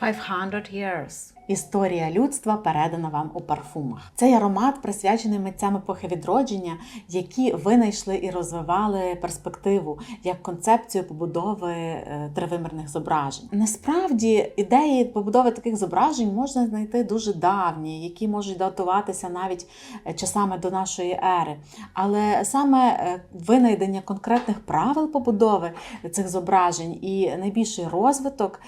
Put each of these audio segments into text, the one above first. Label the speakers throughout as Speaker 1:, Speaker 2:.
Speaker 1: 500 years.
Speaker 2: Історія людства передана вам у парфумах. Цей аромат присвячений митцям епохи відродження, які винайшли і розвивали перспективу як концепцію побудови е, тривимірних зображень. Насправді ідеї побудови таких зображень можна знайти дуже давні, які можуть датуватися навіть е, часами до нашої ери. Але саме е, винайдення конкретних правил побудови цих зображень і найбільший розвиток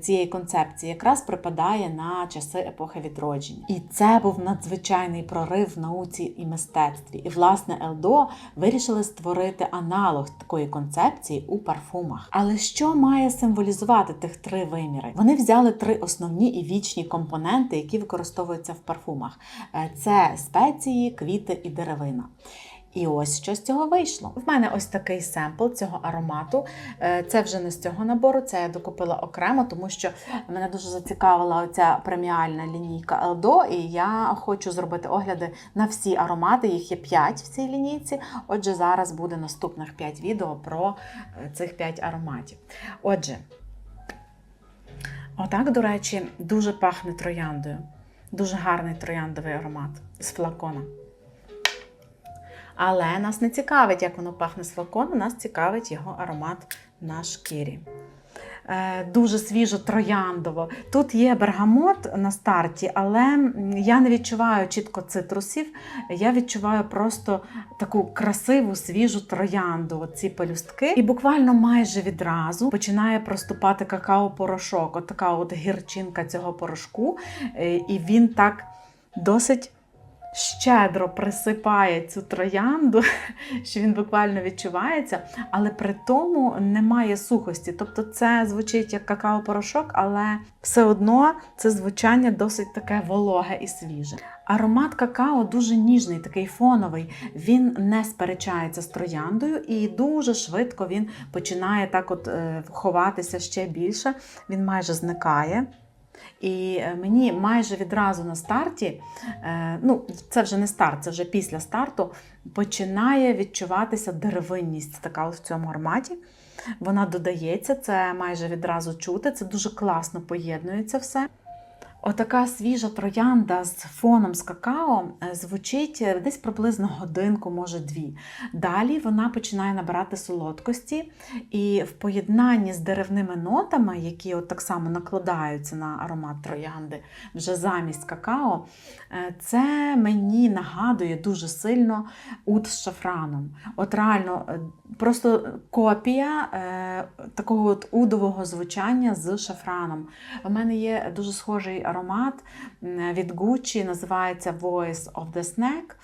Speaker 2: цієї концепції якраз припадає на часи епохи відродження. І це був надзвичайний прорив в науці і мистецтві. І власне Елдо вирішили створити аналог такої концепції у парфумах. Але що має символізувати тих три виміри? Вони взяли три основні і вічні компоненти, які використовуються в парфумах: Е, це спеції, квіти і деревина. І ось що з цього вийшло. В мене ось такий семпл цього аромату. Е, Це вже не з цього набору, це я докупила окремо, тому що мене дуже зацікавила оця преміальна лінійка Eldo, і я хочу зробити огляди на всі аромати. Їх є 5 в цій лінійці. Отже, зараз буде наступних 5 відео про е, цих 5 ароматів. Отже, отак, до речі, дуже пахне трояндою. Дуже гарний трояндовий аромат з флакона. Але нас не цікавить, як воно пахне з флакону, нас цікавить його аромат на шкірі. Е, Дуже свіжо трояндово. Тут є бергамот на старті, але я не відчуваю чітко цитрусів. Я відчуваю просто таку красиву, свіжу троянду, ці пелюстки. І буквально майже відразу починає проступати какао-порошок. От така от гірчинка цього порошку. Е, І він так досить щедро присипає цю троянду, що він буквально відчувається, але при тому немає сухості. Тобто це звучить як какао-порошок, але все одно це звучання досить таке вологе і свіже. Аромат какао дуже ніжний, такий фоновий. Він не сперечається з трояндою і дуже швидко він починає так от е, ховатися ще більше. Він майже зникає. І е, мені майже відразу на старті, е, ну це вже не старт, це вже після старту, починає відчуватися деревинність така в цьому арматі. Вона додається, це майже відразу чути, це дуже класно поєднується все. Отака свіжа троянда з фоном з какао е, звучить е, десь приблизно годинку, може дві. Далі вона починає набирати солодкості, і в поєднанні з деревними нотами, які от так само накладаються на аромат троянди вже замість какао, е, це мені нагадує дуже сильно ут з шафраном. От реально, просто копія такого от удового звучання з шафраном. У мене є дуже схожий аромат від Gucci, називається Voice of the Snack.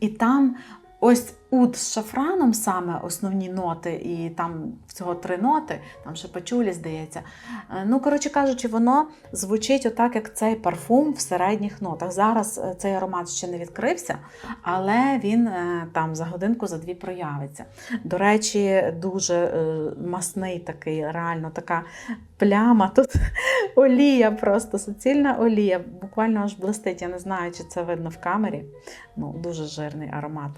Speaker 2: І там ось ут з шафраном саме основні ноти, і там всього три ноти, там ще пачулі, здається. Е, Ну, коротше кажучи, воно звучить отак, як цей парфум в середніх нотах. Зараз е, цей аромат ще не відкрився, але він е, там за годинку, за дві проявиться. До речі, дуже масний такий, реально така пляма. Тут олія просто, суцільна олія. Буквально аж блистить. Я не знаю, чи це видно в камері. Ну, дуже жирний аромат.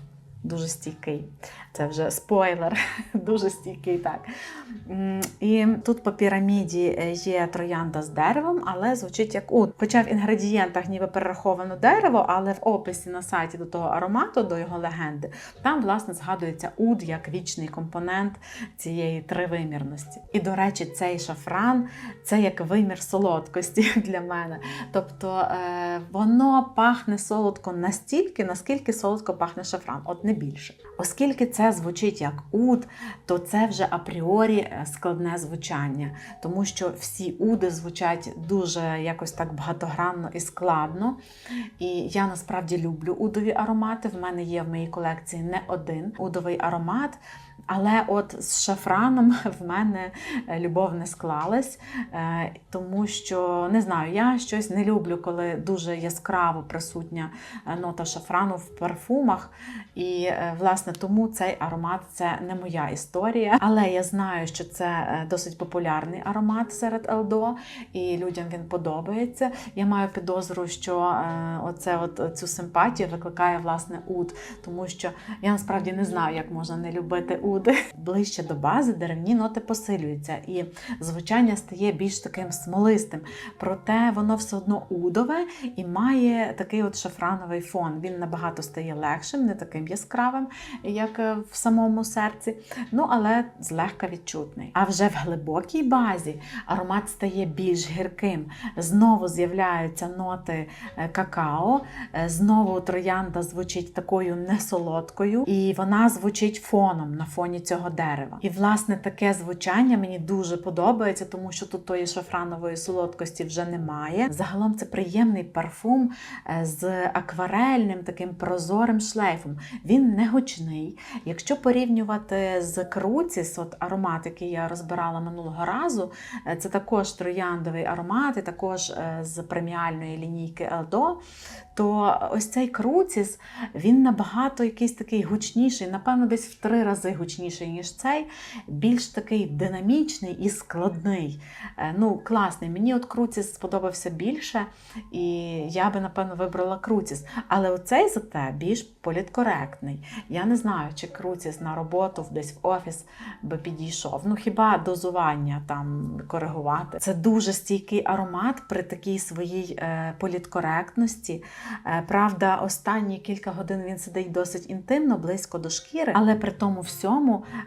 Speaker 2: Дуже стійкий. Це вже спойлер, дуже стійкий, так. І тут по піраміді е, є троянда з деревом, але звучить як ут. Хоча в інгредієнтах ніби перераховано дерево, але в описі на сайті до того аромату, до його легенди, там, власне, згадується уд як вічний компонент цієї тривимірності. І, до речі, цей шафран це як вимір солодкості для мене. Тобто е, воно пахне солодко настільки, наскільки солодко пахне шафран, от не більше. Оскільки це звучить як уд, то це вже апріорі е, складне звучання, тому що всі уди звучать дуже якось так багатогранно і складно. І я насправді люблю удові аромати. В мене є в моїй колекції не один удовий аромат. Але от з шафраном в мене е, любов не склалась, е, тому що не знаю, я щось не люблю, коли дуже яскраво присутня е, нота шафрану в парфумах. І власне тому цей аромат це не моя історія. Але я знаю, що це досить популярний аромат серед Елдо, і людям він подобається. Я маю підозру, що оце от цю симпатію викликає власне уд, тому що я насправді не знаю, як можна не любити уд. Уди. Ближче до бази деревні ноти посилюються, і звучання стає більш таким смолистим. Проте воно все одно удове і має такий от шафрановий фон. Він набагато стає легшим, не таким яскравим, як е, в самому серці, ну але злегка відчутний. А вже в глибокій базі аромат стає більш гірким. Знову з'являються ноти е, какао, е, знову троянда звучить такою несолодкою, і вона звучить фоном на фоні цього дерева. І власне таке звучання мені дуже подобається, тому що тут тої шафранової солодкості вже немає. Загалом це приємний парфум е, з акварельним таким прозорим шлейфом. Він не гучний. Якщо порівнювати з Круціс, от аромат, який я розбирала минулого разу, е, це також трояндовий аромат, і також е, з преміальної лінійки Елдо. То ось цей Круціс, він набагато якийсь такий гучніший, напевно, десь в три рази гучніший, ніж цей, більш такий динамічний і складний. Е, Ну, класний. Мені от Круціс сподобався більше, і я би, напевно, вибрала Круціс. Але оцей зате більш політкоректний. Я не знаю, чи Круціс на роботу десь в офіс би підійшов. Ну, хіба дозування там коригувати. Це дуже стійкий аромат при такій своїй е, політкоректності. Е, Правда, останні кілька годин він сидить досить інтимно, близько до шкіри, але при тому всьому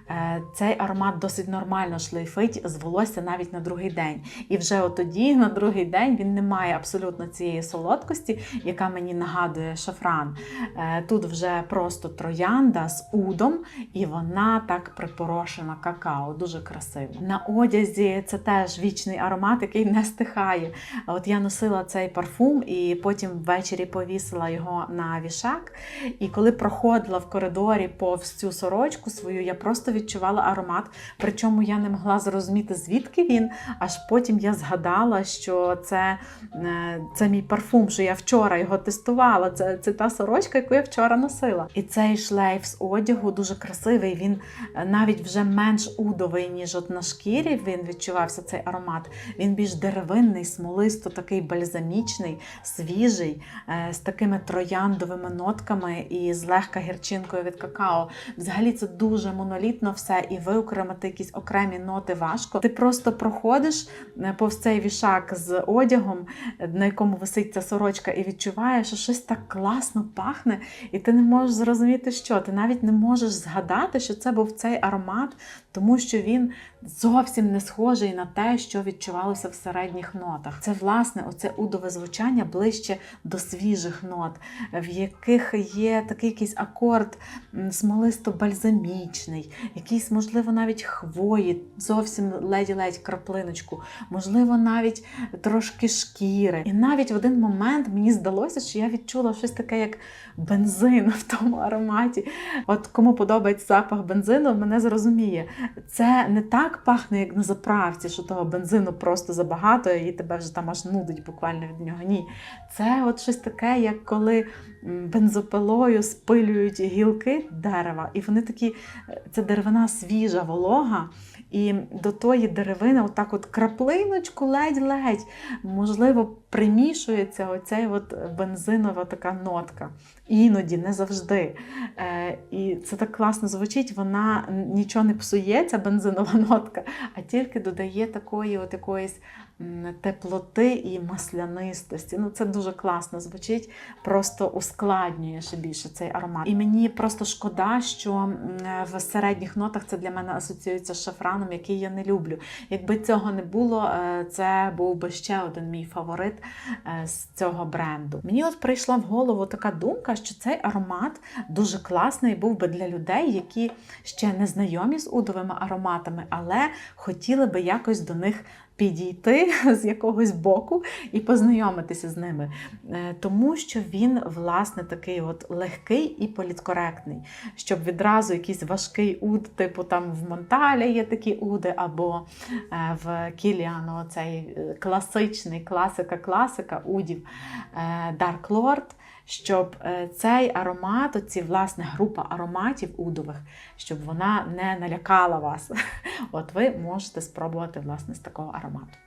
Speaker 2: е, цей аромат досить нормально шлейфить з волосся навіть на другий день. І вже от тоді, на другий день, він не має абсолютно цієї солодкості, яка мені нагадує шафран. Е, Тут вже просто троянда з удом, і вона так припорошена какао, дуже красиво. На одязі це теж вічний аромат, який не стихає. От я носила цей парфум і потім ввечері повісила його на вішак. І коли проходила в коридорі повз цю сорочку свою, я просто відчувала аромат. Причому я не могла зрозуміти, звідки він. Аж потім я згадала, що це, е, це мій парфум, що я вчора його тестувала. Це, це та сорочка, яку я вчора носила. І цей шлейф з одягу дуже красивий. Він е, навіть вже менш удовий, ніж от на шкірі. Він відчувався цей аромат. Він більш деревинний, смолисто, такий бальзамічний, свіжий, е, з такими трояндовими нотками і з легка гірчинкою від какао. Взагалі це дуже монолітно все, і виокремити якісь окремі ноти важко. Ти просто проходиш е, повз цей вішак з одягом, е, на якому висить ця сорочка, і відчуваєш, що щось так класно пахне, і ти не можеш зрозуміти, що ти навіть не можеш згадати, що це був цей аромат, тому що він зовсім не схожий на те, що відчувалося в середніх нотах. Це власне оце удове звучання ближче до свіжих нот, в яких є такий якийсь акорд м, смолисто-бальзамічний, якийсь, можливо, навіть хвої, зовсім ледь-ледь краплиночку, можливо, навіть трошки шкіри. І навіть в один момент мені здалося, що я відчула щось таке, як бензин в тому ароматі. От кому подобається запах бензину, мене зрозуміє. Це не так пахне, як на заправці, що того бензину просто забагато, і тебе вже там аж нудить буквально від нього. Ні. Це от щось таке, як коли бензопилою спилюють гілки дерева, і вони такі, це деревина свіжа, волога. І до тої деревини, отак от краплиночку, ледь-ледь, можливо, примішується оця от бензинова така нотка. Іноді, не завжди. Е, і це так класно звучить, вона нічого не псує, ця бензинова нотка, а тільки додає такої от якоїсь теплоти і маслянистості. Ну, це дуже класно звучить, просто ускладнює ще більше цей аромат. І мені просто шкода, що в середніх нотах це для мене асоціюється з шафраном, який я не люблю. Якби цього не було, е, це був би ще один мій фаворит з цього бренду. Мені от прийшла в голову така думка, що цей аромат дуже класний був би для людей, які ще не знайомі з удовими ароматами, але хотіли би якось до них підійти з якогось боку і познайомитися з ними. Е, Тому що він, власне, такий от легкий і політкоректний, щоб відразу якийсь важкий уд, типу там в Монталі є такі уди, або е, в Кіліану цей е, класичний класика-класика удів Dark Lord, щоб е, цей аромат, оці, власне, група ароматів удових, щоб вона не налякала вас. От ви можете спробувати власне з такого аромату.